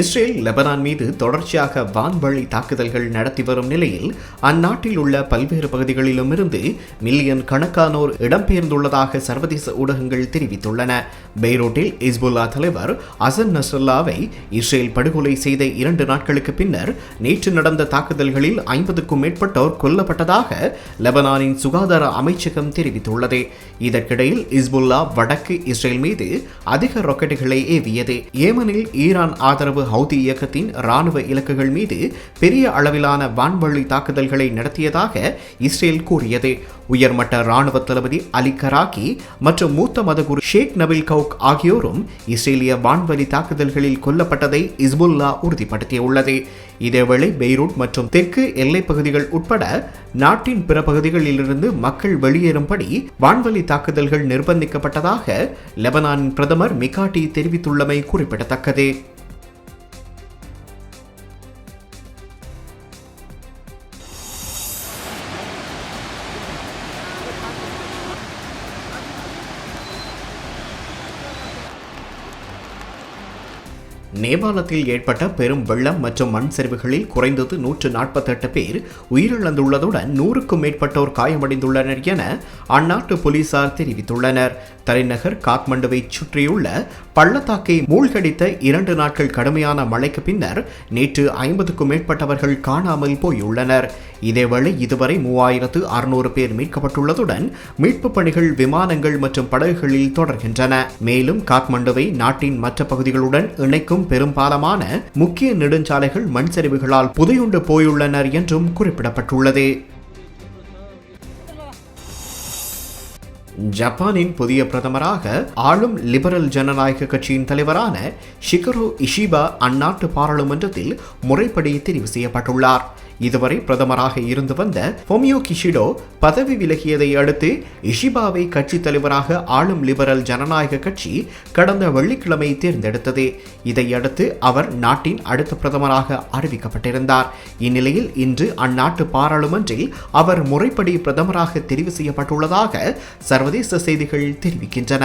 Israel Lebanon மீது தொடர்ச்சியாக வான்வழி தாக்குதல்கள் நடத்தி வரும் நிலையில் அந்நாட்டில் உள்ள பல்வேறு பகுதிகளிலுமிருந்து மில்லியன் கணக்கானோர் இடம்பெயர்ந்துள்ளதாக சர்வதேச ஊடகங்கள் தெரிவித்துள்ளன. பெய்ரூட்டில் இஸ்புல்லா தலைவர் அசன் நஸ்ரல்லாவை இஸ்ரேல் படுகொலை செய்த இரண்டு நாட்களுக்கு பின்னர் நேற்று நடந்த தாக்குதல்களில் ஐம்பதுக்கும் மேற்பட்டோர் கொல்லப்பட்டதாக லெபனானின் சுகாதார அமைச்சகம் தெரிவித்துள்ளது. இதற்கிடையில் இஸ்புல்லா வடக்கு இஸ்ரேல் மீது அதிக ராக்கெட்டுகளை ஏவியது. ஏமனில் ஈரான் ஆதரவு ஹவுதி இயக்கத்தின் ராணுவ இலக்குகள் மீது பெரிய அளவிலான வான்வழி தாக்குதல்களை நடத்தியதாக இஸ்ரேல் கூறியது. உயர்மட்ட ராணுவ தளபதி அலி கராக்கி மற்றும் மூத்த மதகுரு ஷேக் நபில் கவுக் ஆகியோரும் இஸ்ரேலிய வான்வழி தாக்குதல்களில் கொல்லப்பட்டதை இஸ்புல்லா உறுதிப்படுத்தியுள்ளது. இதேவேளை பெய்ரூட் மற்றும் தெற்கு எல்லைப் பகுதிகள் உட்பட நாட்டின் பிற பகுதிகளிலிருந்து மக்கள் வெளியேறும்படி வான்வழி தாக்குதல்கள் நிர்பந்திக்கப்பட்டதாக லெபனானின் பிரதமர் மிகாட்டி தெரிவித்துள்ளமை குறிப்பிடத்தக்கது. நேபாளத்தில் ஏற்பட்ட பெரும் வெள்ளம் மற்றும் மண் சரிவுகளில் குறைந்தது நூற்று நாற்பத்தெட்டு பேர் உயிரிழந்துள்ளதுடன் நூறுக்கும் மேற்பட்டோர் காயமடைந்துள்ளனர் என அந்நாட்டு போலீசார் தெரிவித்துள்ளனர். தலைநகர் காத்மண்டுவை சுற்றியுள்ள பள்ளத்தாக்கை மூழ்கடித்த இரண்டு நாட்கள் கடுமையான மழைக்கு பின்னர் நேற்று ஐம்பதுக்கும் மேற்பட்டவர்கள் காணாமல் போயுள்ளனர். இதேவேளை இதுவரை மூவாயிரத்து அறுநூறு பேர் மீட்கப்பட்டுள்ளதுடன் மீட்பு பணிகள் விமானங்கள் மற்றும் படகுகளில் தொடர்கின்றன. மேலும் காத்மண்டுவை நாட்டின் மற்ற பகுதிகளுடன் இணைக்கும் பெரும்பாலமான முக்கிய நெடுஞ்சாலைகள் மண் சரிவுகளால் புதையுண்டு போயுள்ளனர் என்றும் குறிப்பிடப்பட்டுள்ளது. ஜப்பானின் புதிய பிரதமராக ஆளும் லிபரல் ஜனநாயக கட்சியின் தலைவரான ஷிகரோ இஷிபா அந்நாட்டு பாராளுமன்றத்தில் முறைப்படி தெரிவு செய்யப்பட்டுள்ளார். இதுவரை பிரதமராக இருந்து வந்த பொமியோ கிஷிடோ பதவி விலகியதை அடுத்து இஷிபாவை கட்சி தலைவராக ஆளும் லிபரல் ஜனநாயக கட்சி கடந்த வெள்ளிக்கிழமை தேர்ந்தெடுத்தது. இதையடுத்து அவர் நாட்டின் அடுத்த பிரதமராக அறிவிக்கப்பட்டிருந்தார். இந்நிலையில் இன்று அந்நாட்டு பாராளுமன்றில் அவர் முறைப்படி பிரதமராக தெரிவு செய்யப்பட்டுள்ளதாக சர்வதேச செய்திகள் தெரிவிக்கின்றன.